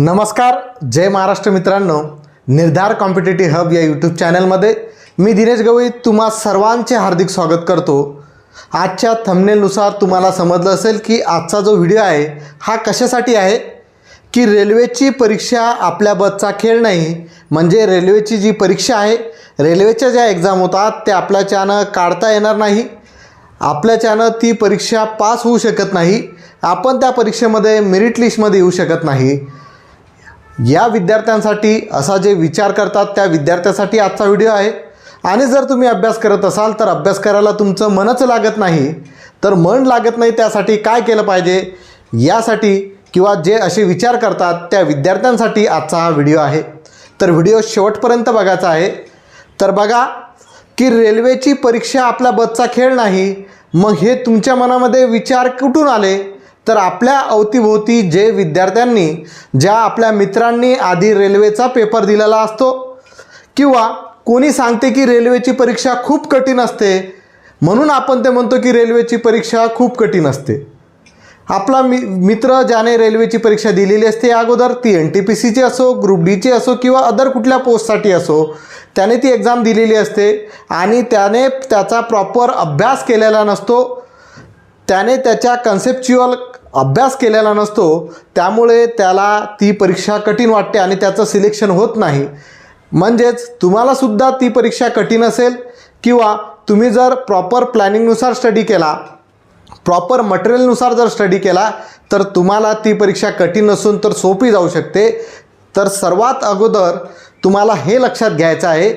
नमस्कार जय महाराष्ट्र मित्रांनो. निर्धार कॉम्पिटेटिव्ह हब या यूट्यूब चॅनलमध्ये मी दिनेश गवई तुम्हा सर्वांचे हार्दिक स्वागत करतो. आजच्या थंबनेलनुसार तुम्हाला समजलं असेल की आजचा जो व्हिडिओ आहे हा कशासाठी आहे? की रेल्वेची परीक्षा आपल्या बसचा खेळ नाही म्हणजे रेल्वेची जी परीक्षा आहे रेल्वेच्या ज्या एक्झाम होतात त्या आपल्याच्यानं काढता येणार नाही. आपल्याच्यानं ती परीक्षा पास होऊ शकत नाही. आपण त्या परीक्षेमध्ये मेरिट लिस्टमध्ये येऊ शकत नाही. या विद्यार्थ्यांसाठी असा जे विचार करतात त्या विद्यार्थ्यासाठी आजचा व्हिडिओ आहे. आणि जर तुम्ही अभ्यास करत असाल तर अभ्यास करायला तुमचं मनच लागत नाही. तर मन लागत नाही त्यासाठी काय केलं पाहिजे? यासाठी किंवा जे असे विचार करतात त्या विद्यार्थ्यांसाठी आजचा हा व्हिडिओ आहे. तर व्हिडिओ शेवटपर्यंत बघायचा आहे. तर बघा की रेल्वेची परीक्षा आपल्या बसचा खेळ नाही. मग हे तुमच्या मनामध्ये विचार कुठून आले? तर आपल्या अवतीभोवती जे विद्यार्थ्यांनी ज्या आपल्या मित्रांनी आधी रेल्वेचा पेपर दिलेला असतो किंवा कोणी सांगते की रेल्वेची परीक्षा खूप कठीण असते म्हणून आपण ते म्हणतो की रेल्वेची परीक्षा खूप कठीण असते. आपला मि मित्र ज्याने रेल्वेची परीक्षा दिलेली असते अगोदर ती एन टी पी सीची असो ग्रुप डीची असो किंवा अदर कुठल्या पोस्टसाठी असो त्याने ती एक्झाम दिलेली असते आणि त्याने त्याचा प्रॉपर अभ्यास केलेला नसतो त्याने त्याच्या कन्सेप्च्युअल अभ्यास केलेला नसतो त्यामुळे त्याला ती परीक्षा कठीण वाटते आणि त्याचं सिलेक्शन होत नाही. म्हणजेच तुम्हालासुद्धा ती परीक्षा कठीण असेल किंवा तुम्ही जर प्रॉपर प्लॅनिंगनुसार स्टडी केला प्रॉपर मटेरियलनुसार जर स्टडी केला तर तुम्हाला ती परीक्षा कठीण नसून तर सोपी जाऊ शकते. तर सर्वात अगोदर तुम्हाला हे लक्षात घ्यायचं आहे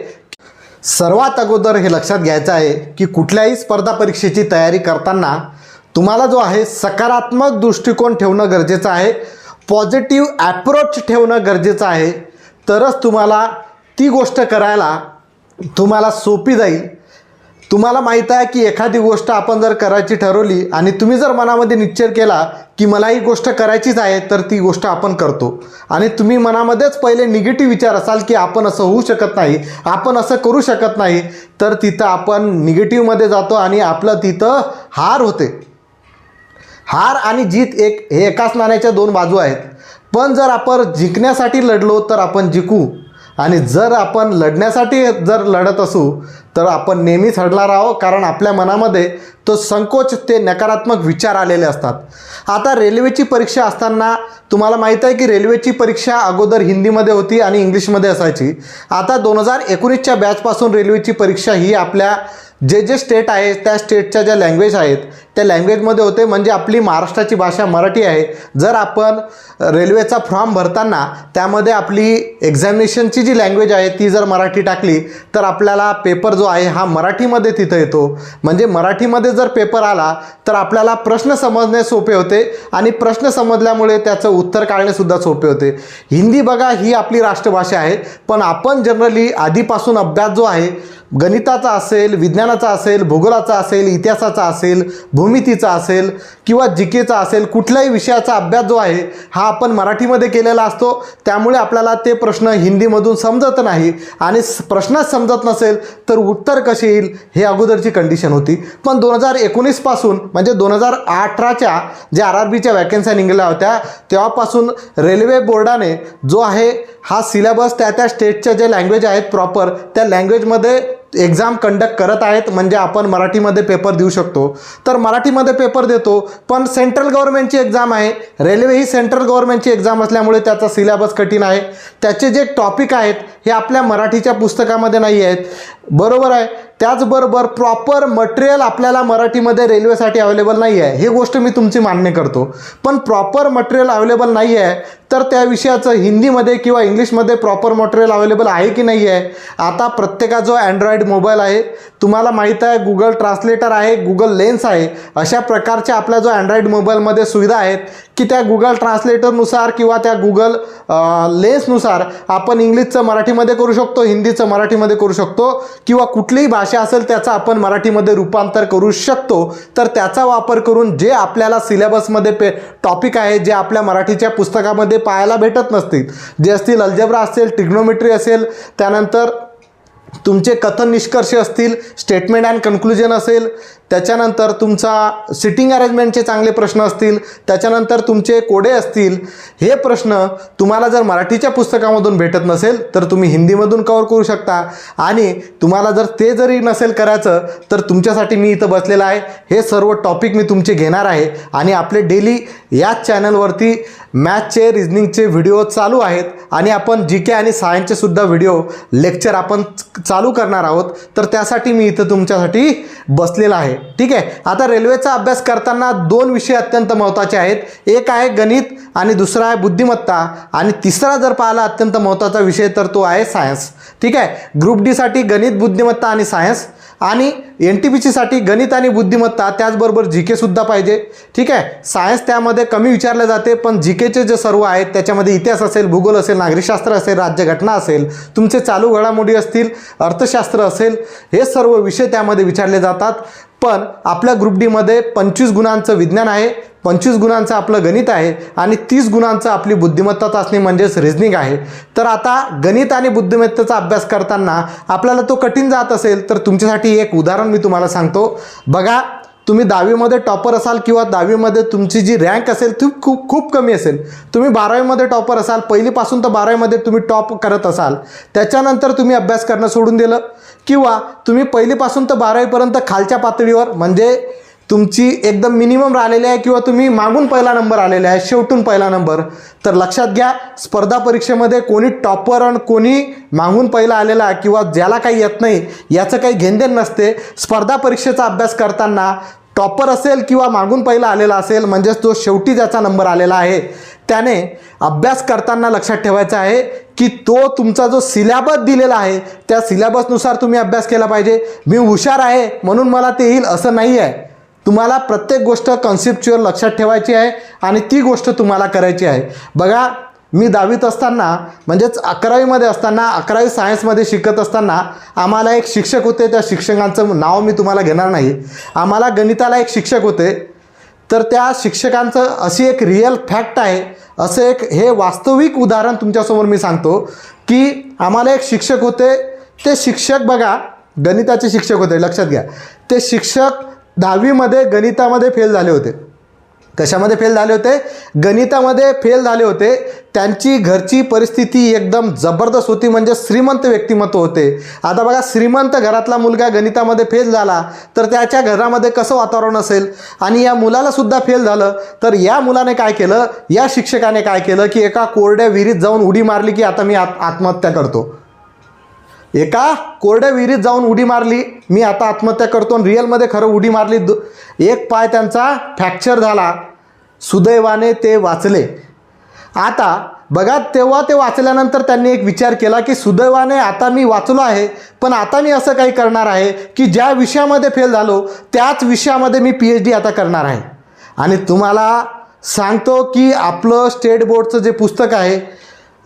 सर्वात अगोदर हे लक्षात घ्यायचं आहे की कुठल्याही स्पर्धा परीक्षेची तयारी करताना तुम्हाला जो आहे सकारात्मक दृष्टिकोन ठेवणं गरजेचं आहे पॉझिटिव्ह ॲप्रोच ठेवणं गरजेचं आहे. तरच तुम्हाला ती गोष्ट करायला तुम्हाला सोपी जाईल. तुम्हाला माहीत आहे की एखादी गोष्ट आपण जर करायची ठरवली आणि तुम्ही जर मनामध्ये निश्चय केला की मला ही गोष्ट करायचीच आहे तर ती गोष्ट आपण करतो. आणि तुम्ही मनामध्येच पहिले निगेटिव्ह विचार असाल की आपण असं होऊ शकत नाही आपण असं करू शकत नाही तर तिथं आपण निगेटिव्हमध्ये जातो आणि आपलं तिथं हार होते. हार आणि जीत एक हे एकाच नाण्याच्या दोन बाजू आहेत. पण जर आपण जिंकण्यासाठी लढलो तर आपण जिंकू. आणि जर आपण लढण्यासाठी जर लढत असू तर आपण नेहमीच हडला आहोत कारण आपल्या मनामध्ये तो संकोच ते नकारात्मक विचार आलेले असतात. आता रेल्वेची परीक्षा असताना तुम्हाला माहीत आहे की रेल्वेची परीक्षा अगोदर हिंदीमध्ये होती आणि इंग्लिशमध्ये असायची. आता दोन हजार एकोणीसच्या बॅचपासून रेल्वेची परीक्षा ही आपल्या जे जे स्टेट आहे त्या स्टेटच्या ज्या लँग्वेज आहेत त्या लँग्वेजमध्ये होते. म्हणजे आपली महाराष्ट्राची भाषा मराठी आहे. जर आपण रेल्वेचा फॉर्म भरताना त्यामध्ये आपली एक्झामिनेशनची जी लँग्वेज आहे ती जर मराठी टाकली तर आपल्याला पेपर जो आहे हा मराठीमध्ये तिथं येतो. म्हणजे मराठीमध्ये जर पेपर आला तर आपल्याला प्रश्न समजणे सोपे होते आणि प्रश्न समजल्यामुळे त्याचं उत्तर काढणेसुद्धा सोपे होते. हिंदी बघा ही आपली राष्ट्रभाषा आहे. पण आपण जनरली आधीपासून अभ्यास जो आहे गणिताचा असेल विज्ञानाचा असेल भूगोलाचा असेल इतिहासाचा असेल भूमितीचा असेल किंवा जिकेचा असेल कुठल्याही विषयाचा अभ्यास जो आहे हा आपण मराठीमध्ये केलेला असतो. त्यामुळे आपल्याला ते प्रश्न हिंदीमधून समजत नाही आणि प्रश्नच समजत नसेल तर उत्तर कसे येईल हे अगोदरची कंडिशन होती. पण दोन हजार एकोणीसपासून म्हणजे दोन हजार अठराच्या ज्या आर आर बीच्या वॅकन्सी निघाल्या होत्या तेव्हापासून रेल्वे बोर्डाने जो आहे हा सिलेबस त्या त्या स्टेटच्या जे लँग्वेज आहेत प्रॉपर त्या लँग्वेजमध्ये एक्झाम कंडक्ट करत आहेत म्हणजे आपण मराठीमध्ये पेपर देऊ शकतो. तर मराठीमध्ये पेपर देतो पण सेंट्रल गव्हर्नमेंटची एक्झाम आहे. रेल्वे ही सेंट्रल गव्हर्नमेंटची एक्झाम असल्यामुळे त्याचा सिलेबस कठीण आहे. त्याचे जे टॉपिक आहेत हे आपल्या मराठीच्या पुस्तकामध्ये नाही आहेत. बरोबर आहे? त्याचबरोबर प्रॉपर मटेरियल आपल्याला मराठीमध्ये रेल्वेसाठी अवेलेबल नाही आहे. हे गोष्ट मी तुमची मान्य करतो. पण प्रॉपर मटेरियल अवेलेबल नाही आहे तर त्या विषयाचं हिंदीमध्ये किंवा इंग्लिशमध्ये प्रॉपर मटेरियल अवेलेबल आहे की नाही आहे? आता प्रत्येका जो अँड्रॉइड मोबाईल आहे. तुम्हाला माहीत आहे गुगल ट्रान्सलेटर आहे गुगल लेन्स आहे. अशा प्रकारच्या आपल्या जो अँड्रॉइड मोबाईलमध्ये सुविधा आहेत की त्या गुगल ट्रान्सलेटरनुसार किंवा त्या गुगल लेन्सनुसार आपण इंग्लिशचं मराठीमध्ये करू शकतो हिंदीचं मराठीमध्ये करू शकतो किंवा कुठलीही भाषा असेल त्याचं आपण मराठीमध्ये रूपांतर करू शकतो. तर त्याचा वापर करून जे आपल्याला सिलेबसमध्ये पे टॉपिक आहे जे आपल्या मराठीच्या पुस्तकामध्ये पाहायला भेटत नसतील जे असतील अल्जेब्रा असेल ट्रिग्नोमेट्री असेल त्यानंतर तुमचे कथन निष्कर्ष असतील स्टेटमेंट अँड कन्क्लुजन असेल त्याच्यानंतर तुमचा सिटिंग अरेंजमेंटचे चांगले प्रश्न असतील त्याच्यानंतर तुमचे कोडे असतील हे प्रश्न तुम्हाला जर मराठीच्या पुस्तकामधून भेटत नसेल तर तुम्ही हिंदीमधून कवर करू शकता. आणि तुम्हाला जर ते जरी नसेल करायचं तर तुमच्यासाठी मी इथं बसलेलं आहे. हे सर्व टॉपिक मी तुमचे घेणार आहे. आणि आपले डेली याच चॅनलवरती मॅथचे रिजनिंगचे व्हिडिओ चालू आहेत आणि आपण जी के आणि सायन्सचे सुद्धा व्हिडिओ लेक्चर आपण चालू करणार आहोत. तर त्यासाठी मी इथं तुमच्यासाठी बसलेला आहे. ठीक आहे? आता रेल्वेचा अभ्यास करताना दोन विषय अत्यंत महत्त्वाचे आहेत. एक आहे गणित आणि दुसरा आहे बुद्धिमत्ता. आणि तिसरा जर पाहिला अत्यंत महत्त्वाचा विषय तर तो आहे सायन्स ठीक आहे? ग्रुप डीसाठी गणित बुद्धिमत्ता आणि सायन्स आणि एन टी पी सीसाठी गणित आणि बुद्धिमत्ता त्याचबरोबर जी केसुद्धा पाहिजे. ठीक आहे? सायन्स त्यामध्ये कमी विचारले जाते पण जी केचे जे सर्व आहेत त्याच्यामध्ये इतिहास असेल भूगोल असेल नागरिकशास्त्र असेल राज्यघटना असेल तुमचे चालू घडामोडी असतील अर्थशास्त्र असेल हे सर्व विषय त्यामध्ये विचारले जातात. पण आपल्या ग्रुप डीमध्ये पंचवीस गुणांचं विज्ञान आहे पंचवीस गुणांचं आपलं गणित आहे आणि तीस गुणांचं आपली बुद्धिमत्ता चाचणी म्हणजेच रिझनिंग आहे. तर आता गणित आणि बुद्धिमत्तेचा अभ्यास करताना आपल्याला तो कठीण जात असेल तर तुमच्यासाठी एक उदाहरण मी तुम्हाला सांगतो. बघा तुम्ही दहावीमध्ये टॉपर असाल किंवा दहावीमध्ये तुमची जी रँक असेल ती खूप खूप कमी असेल. तुम्ही बारावीमध्ये टॉपर असाल पहिलीपासून तर बारावीमध्ये तुम्ही टॉप करत असाल. त्याच्यानंतर तुम्ही अभ्यास करणं सोडून दिलं. किंवा तुम्ही पहिलीपासून तर बारावीपर्यंत खालच्या पातळीवर म्हणजे तुमची एकदम मिनिमम राहिलेली आहे किंवा तुम्ही मागून पहिला नंबर आलेला आहे शेवटून पहिला नंबर तर लक्षात घ्या स्पर्धा परीक्षेमध्ये कोणी टॉपर आणि कोणी मागून पहिला आलेला आहे किंवा ज्याला काही येत नाही याचं काही घेणदेण नसते. स्पर्धा परीक्षेचा अभ्यास करताना टॉपर असेल किंवा मागून पहिला आलेला असेल म्हणजेच तो शेवटी ज्याचा नंबर आलेला आहे त्याने अभ्यास करताना लक्षात ठेवायचा आहे की तो तुमचा जो सिलॅबस दिलेला आहे त्या सिलॅबसनुसार तुम्ही अभ्यास केला पाहिजे. मी हुशार आहे म्हणून मला ते येईल असं नाही आहे तुम्हाला प्रत्येक गोष्ट कॉन्सेप्च्युअल लक्षात ठेवायची आहे आणि ती गोष्ट तुम्हाला करायची आहे. बघा मी दहावीत असताना म्हणजेच अकरावीमध्ये असताना अकरावी सायन्समध्ये शिकत असताना आम्हाला एक शिक्षक होते. त्या शिक्षकांचं नाव मी तुम्हाला घेणार नाही. आम्हाला गणिताला एक शिक्षक होते. तर त्या शिक्षकांचं अशी एक रिअल फॅक्ट आहे. असं एक हे वास्तविक उदाहरण तुमच्यासमोर मी सांगतो की आम्हाला एक शिक्षक होते. ते शिक्षक बघा गणिताचे शिक्षक होते लक्षात घ्या. ते शिक्षक दहावीमध्ये गणितामध्ये फेल झाले होते. कशामध्ये फेल झाले होते? गणितामध्ये फेल झाले होते. त्यांची घरची परिस्थिती एकदम जबरदस्त होती म्हणजे श्रीमंत व्यक्तिमत्व होते. आता बघा श्रीमंत घरातला मुलगा गणितामध्ये फेल झाला तर त्याच्या घरामध्ये कसं वातावरण असेल? आणि या मुलाला सुद्धा फेल झालं तर या मुलाने काय केलं? या शिक्षकाने काय केलं? की एका कोरड्या विहिरीत जाऊन उडी मारली की आता मी आत आत्महत्या करतो. एका कोरड्या विहिरीत जाऊन उडी मारली. मी आता आत्महत्या करतो आणि रिअलमध्ये खरं उडी मारली. दो एक पाय त्यांचा फ्रॅक्चर झाला. सुदैवाने ते वाचले. आता बघा तेव्हा ते वाचल्यानंतर त्यांनी एक विचार केला की सुदैवाने आता मी वाचलो आहे पण आता मी असं काही करणार आहे की ज्या विषयामध्ये फेल झालो त्याच विषयामध्ये मी पी एच डी आता करणार आहे. आणि तुम्हाला सांगतो की आपलं स्टेट बोर्डचं जे पुस्तक आहे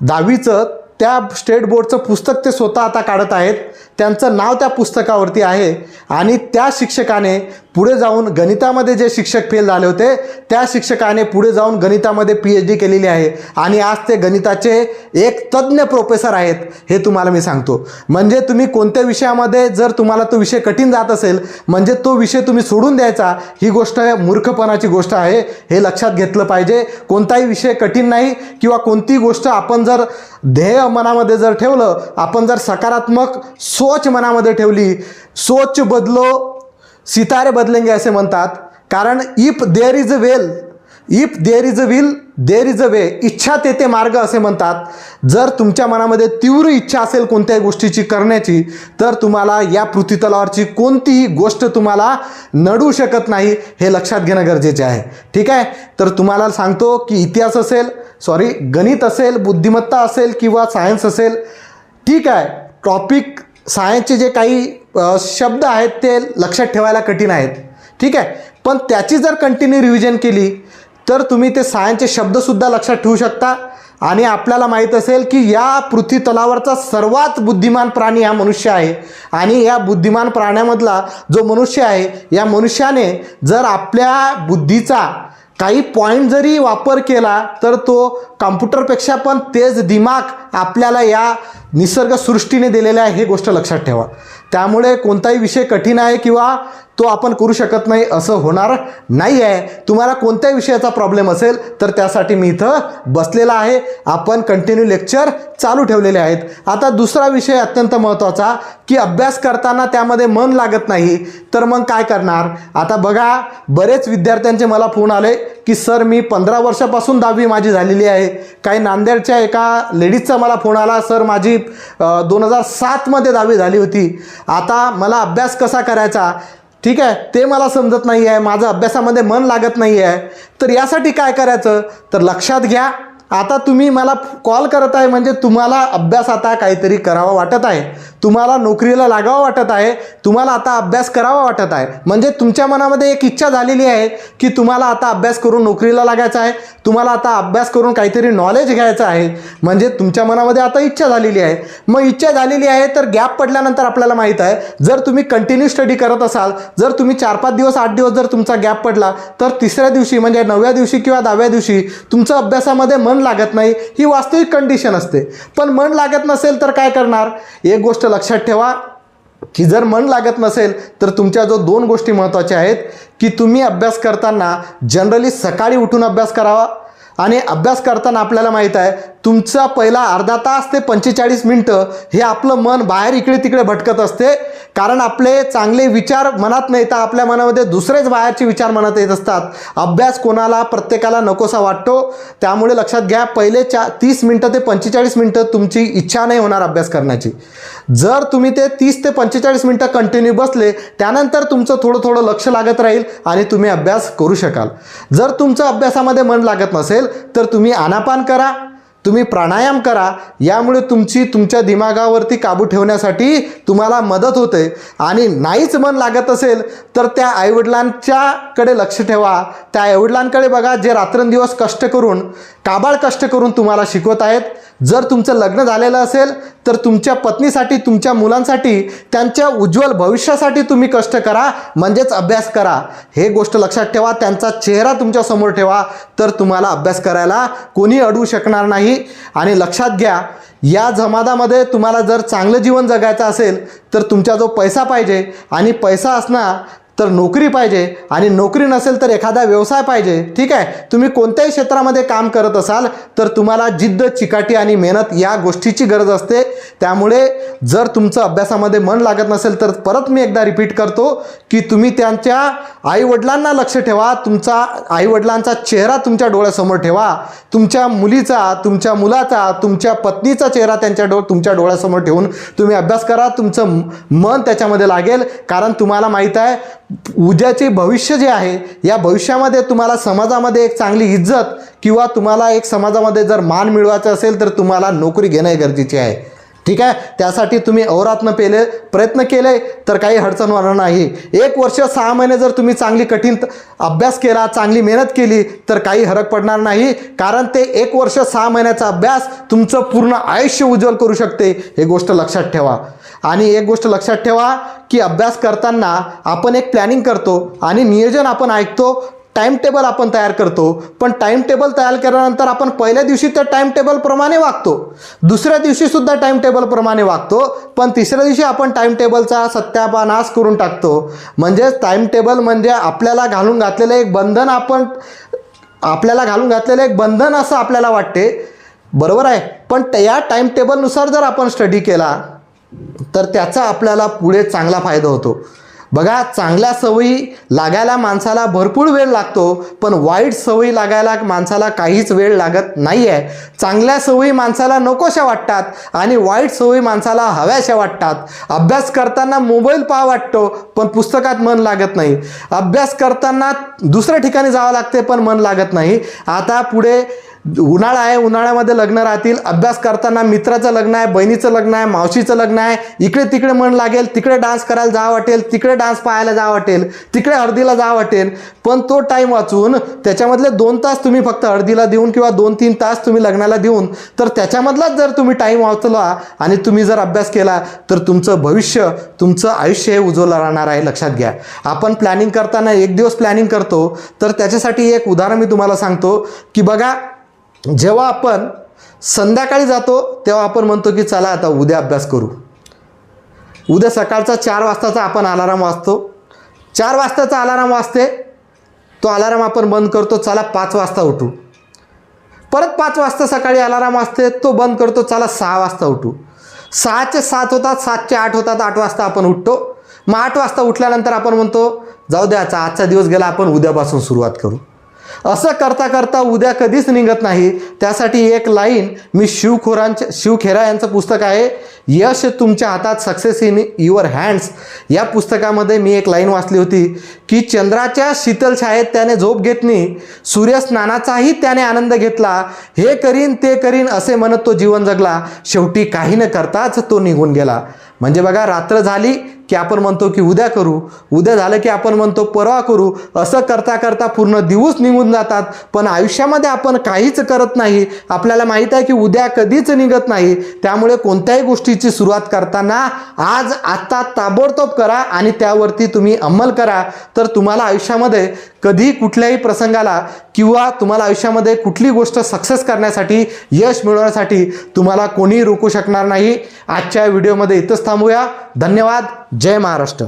दहावीचं त्या स्टेट बोर्डचं पुस्तक ते स्वतः आता काढत आहेत. त्यांचं नाव त्या पुस्तकावरती आहे. आणि त्या शिक्षकाने पुढे जाऊन गणितामध्ये जे शिक्षक फेल झाले होते त्या शिक्षकाने पुढे जाऊन गणितामध्ये पी एच डी केलेली आहे. आणि आज ते गणिताचे एक तज्ज्ञ प्रोफेसर आहेत हे तुम्हाला मी सांगतो. म्हणजे तुम्ही कोणत्या विषयामध्ये जर तुम्हाला तो विषय कठीण जात असेल म्हणजे तो विषय तुम्ही सोडून द्यायचा ही गोष्ट मूर्खपणाची गोष्ट आहे हे लक्षात घेतलं पाहिजे. कोणताही विषय कठीण नाही किंवा कोणती गोष्ट आपण जर ध्येय मनामध्ये जर ठेवलं आपण जर सकारात्मक सोच मनामध्ये ठेवली सोच बदलो सितारे बदलेंगे असे म्हणतात कारण if there is a well if there is a will there is a way इच्छा तेथे मार्ग असे म्हणतात. जर तुमच्या मनामध्ये तीव्र इच्छा असेल कोणत्याही गोष्टीची करण्याची तर तुम्हाला या पृथ्वीतलावरची कोणतीही गोष्ट तुम्हाला नडू शकत नाही हे लक्षात घेणं गरजेचे आहे. ठीक आहे? तर तुम्हाला सांगतो की इतिहास असेल सॉरी गणित असेल बुद्धिमत्ता असेल किंवा सायन्स असेल ठीक आहे टॉपिक सायन्सचे जे काही शब्द आहेत ते लक्षात ठेवायला कठीण आहेत. ठीक आहे? पण त्याची जर कंटिन्यू रिव्हिजन केली तर तुम्ही ते सायन्सचे शब्दसुद्धा लक्षात ठेवू शकता. आणि आपल्याला माहीत असेल की या पृथ्वी तलावरचा सर्वात बुद्धिमान प्राणी हा मनुष्य आहे. आणि या बुद्धिमान प्राण्यामधला जो मनुष्य आहे या मनुष्याने जर आपल्या बुद्धीचा काही पॉईंट जरी वापर केला तर तो कॉम्प्युटरपेक्षा पण तेज दिमाग आपल्याला या निसर्गसृष्टीने दिलेल्या आहे हे गोष्ट लक्षात ठेवा. त्यामुळे कोणताही विषय कठीण आहे किंवा तो आपण करू शकत नाही असं होणार नाही आहे तुम्हाला कोणत्याही विषयाचा प्रॉब्लेम असेल तर त्यासाठी मी इथं बसलेला आहे. आपण कंटिन्यू लेक्चर चालू ठेवलेले आहेत. आता दुसरा विषय अत्यंत महत्त्वाचा की अभ्यास करताना त्यामध्ये मन लागत नाही तर मग काय करणार? आता बघा बरेच विद्यार्थ्यांचे मला फोन आले की सर मी पंधरा वर्षापासून दहावी माझी झालेली आहे. काही नांदेडच्या एका लेडीजचा मला फोन आला सर माझी दोन हजार सातमध्ये दहावी झाली होती. आता मला अभ्यास कसा करायचा? ठीक आहे ते मला समजत नाही आहे माझं अभ्यासामध्ये मन लागत नाही आहे तर यासाठी काय करायचं? तर लक्षात घ्या आता तुम्ही मला कॉल करत आहे म्हणजे तुम्हाला अभ्यास आता काहीतरी करावा वाटत आहे. तुम्हाला नोकरीला लागावं वाटत आहे. तुम्हाला आता अभ्यास करावा वाटत आहे. म्हणजे तुमच्या मनामध्ये एक इच्छा झालेली आहे की तुम्हाला आता अभ्यास करून नोकरीला लागायचं आहे. तुम्हाला आता अभ्यास करून काहीतरी नॉलेज घ्यायचं आहे. म्हणजे तुमच्या मनामध्ये आता इच्छा झालेली आहे. मग इच्छा झालेली आहे तर गॅप पडल्यानंतर आपल्याला माहीत आहे. जर तुम्ही कंटिन्यू स्टडी करत असाल जर तुम्ही चार पाच दिवस आठ दिवस जर तुमचा गॅप पडला तर तिसऱ्या दिवशी म्हणजे नवव्या दिवशी किंवा दहाव्या दिवशी तुमचं अभ्यासामध्ये मन लागत नाही ही वास्तविक कंडिशन असते. पण मन लागत नसेल तर काय करणार? एक गोष्ट लक्षात ठेवा की जर मन लागत नसेल तर तुमच्या जो दोन गोष्टी महत्त्वाच्या आहेत की तुम्ही अभ्यास करताना जनरली सकाळी उठून अभ्यास करावा. आणि अभ्यास करताना आपल्याला माहीत आहे तुमचा पहिला अर्धा तास ते पंचेचाळीस मिनटं हे आपलं मन बाहेर इकडे तिकडे भटकत असते. कारण आपले चांगले विचार मनात नाही तर आपल्या मनामध्ये दुसरेच बाहेरचे विचार मनात येत असतात. अभ्यास कोणाला प्रत्येकाला नकोसा वाटतो. त्यामुळे लक्षात घ्या पहिले चा तीस मिनटं ते पंचेचाळीस मिनटं तुमची इच्छा नाही होणार अभ्यास करण्याची. जर तुम्ही ते तीस ते पंचेचाळीस मिनटं कंटिन्यू बसले त्यानंतर तुमचं थोडं थोडं लक्ष लागत राहील आणि तुम्ही अभ्यास करू शकाल. जर तुमचं अभ्यासामध्ये मन लागत नसेल तर तुम्ही आनापान करा. तुम्ही प्राणायाम करा यामुळे तुमची तुमच्या दिमागावरती काबू ठेवण्यासाठी तुम्हाला मदत होते. आणि नाहीच मन लागत असेल तर त्या आईवडिलांच्याकडे लक्ष ठेवा. त्या आईवडिलांकडे बघा जे रात्रंदिवस कष्ट करून काबाळ कष्ट करून तुम्हाला शिकवत आहेत. जर तुमचं लग्न झालेलं असेल तर तुमच्या पत्नीसाठी तुमच्या मुलांसाठी त्यांच्या उज्ज्वल भविष्यासाठी तुम्ही कष्ट करा म्हणजेच अभ्यास करा. हे गोष्ट लक्षात ठेवा त्यांचा चेहरा तुमच्यासमोर ठेवा तर तुम्हाला अभ्यास करायला कोणी अडवू शकणार नाही. आणि लक्षात घ्या या जमादामध्ये तुम्हाला जर चांगलं जीवन जगायचं असेल तर तुमचा जो पैसा पाहिजे आणि पैसा असणार तर नोकरी पाहिजे आणि नोकरी नसेल तर एखादा व्यवसाय पाहिजे ठीक आहे? तुम्ही कोणत्याही क्षेत्रामध्ये काम करत असाल तर तुम्हाला जिद्द चिकाटी आणि मेहनत या गोष्टीची गरज असते. त्यामुळे जर तुमचं अभ्यासामध्ये मन लागत नसेल तर परत मी एकदा रिपीट करतो की तुम्ही त्यांच्या आईवडिलांना लक्ष ठेवा तुमचा आईवडिलांचा चेहरा तुमच्या डोळ्यासमोर ठेवा तुमच्या मुलीचा तुमच्या मुलाचा तुमच्या पत्नीचा चेहरा त्यांच्या डो तुमच्या डोळ्यासमोर ठेवून तुम्ही अभ्यास करा तुमचं मन त्याच्यामध्ये लागेल. कारण तुम्हाला माहीत आहे उद्याचे भविष्य जे आहे या भविष्यामध्ये तुम्हाला समाजामध्ये एक चांगली इज्जत किंवा तुम्हाला एक समाजामध्ये जर मान मिळवायचं असेल तर तुम्हाला नोकरी घेणं गरजेचे आहे. ठीक आहे? त्यासाठी तुम्ही अवरात्न पेले प्रयत्न केले तर काही अडचण होणार नाही. एक वर्ष सहा महिने जर तुम्ही चांगली कठीण अभ्यास केला चांगली मेहनत केली तर काही हरक पडणार नाही. कारण ते एक वर्ष सहा महिन्याचा अभ्यास तुमचं पूर्ण आयुष्य उज्ज्वल करू शकते. हे गोष्ट लक्षात ठेवा. आणि एक गोष्ट लक्षात ठेवा की अभ्यास करताना आपण एक प्लॅनिंग करतो आणि नियोजन आपण ऐकतो टाईम टेबल आपण तयार करतो. पण टाईम टेबल तयार केल्यानंतर आपण पहिल्या दिवशी त्या टाईम टेबलप्रमाणे वागतो. दुसऱ्या दिवशीसुद्धा टाईम टेबलप्रमाणे वागतो. पण तिसऱ्या दिवशी आपण टाईम टेबलचा सत्यापानाश करून टाकतो. म्हणजेच टाईम टेबल म्हणजे आपल्याला घालून घातलेलं एक बंधन आपण आपल्याला घालून घातलेलं एक बंधन असं आपल्याला वाटते. बरोबर आहे? पण त्या- या टाईम टेबलनुसार जर आपण स्टडी केला तर त्याचा आपल्याला पुढे चांगला फायदा होतो. बघा चांगल्या सवयी लागायला माणसाला भरपूर वेळ लागतो पण वाईट सवयी लागायला माणसाला काहीच वेळ लागत नाही आहे चांगल्या सवयी माणसाला नकोशा वाटतात आणि वाईट सवयी माणसाला हव्याशा वाटतात. अभ्यास करताना मोबाईल पहा वाटतो पण पुस्तकात मन लागत नाही. अभ्यास करताना दुसऱ्या ठिकाणी जावं लागते पण मन लागत नाही. आता पुढे उन्हाळा आहे उन्हाळ्यामध्ये लग्न राहतील. अभ्यास करताना मित्राचं लग्न आहे बहिणीचं लग्न आहे मावशीचं लग्न आहे. इकडे तिकडे मन लागेल तिकडे डान्स करायला जा वाटेल तिकडे डान्स पाहायला जा वाटेल तिकडे हळदीला जा वाटेल. पण तो टाईम वाचून त्याच्यामधले दोन तास तुम्ही फक्त हळदीला देऊन किंवा दोन तीन तास तुम्ही लग्नाला देऊन तर त्याच्यामधलाच जर तुम्ही टाईम वाचला आणि तुम्ही जर अभ्यास केला तर तुमचं भविष्य तुमचं आयुष्य हे उजवलं राहणार आहे. लक्षात घ्या. आपण प्लॅनिंग करताना एक दिवस प्लॅनिंग करतो तर त्याच्यासाठी एक उदाहरण मी तुम्हाला सांगतो की बघा जेव्हा आपण संध्याकाळी जातो तेव्हा आपण म्हणतो की चला आता उद्या अभ्यास करू. उद्या सकाळचा चार वाजताचा आपण अलाराम वाजतो. चार वाजताचा अलाराम वाजते तो अलाराम आपण बंद करतो चला पाच वाजता उठू. परत पाच वाजता सकाळी अलाराम वाजते तो बंद करतो चला सहा वाजता उठू. सहाचे सात होतात सातचे आठ होतात आठ वाजता आपण उठतो. मग आठ वाजता उठल्यानंतर आपण म्हणतो जाऊ द्या आजचा दिवस गेला आपण उद्यापासून सुरुवात करू. असं करता करता उद्या कधीच निघत नाही. त्यासाठी एक लाईन मी शिवखोरांच्या शिवखेरा यांचं पुस्तक आहे. यश तुमच्या हातात सक्सेस इन युअर हँड्स या पुस्तकामध्ये मी एक लाईन वाचली होती की चंद्राच्या शीतल छायेत त्याने झोप घेतली सूर्यस्नानाचाही त्याने आनंद घेतला. हे करीन ते करीन असे म्हणत तो जीवन जगला. शेवटी काही न करताच तो निघून गेला. म्हणजे बघा रात्र झाली की आपण म्हणतो की उद्या करू उद्या झालं की आपण म्हणतो परवा करू असं करता करता पूर्ण दिवस निघून जातात. पण आयुष्यामध्ये आपण काहीच करत नाही. आपल्याला माहीत आहे की उद्या कधीच निघत नाही. त्यामुळे कोणत्याही गोष्टीची सुरुवात करताना आज आत्ता ताबडतोब करा आणि त्यावरती तुम्ही अंमल करा. तर तुम्हाला आयुष्यामध्ये कधी कुठल्याही प्रसंगाला किंवा तुम्हाला आयुष्यामध्ये कुठली गोष्ट सक्सेस करण्यासाठी यश मिळवण्यासाठी तुम्हाला कोणीही रोखू शकणार नाही. आजच्या व्हिडिओमध्ये इथंच थांबूया. धन्यवाद. जय महाराष्ट्र.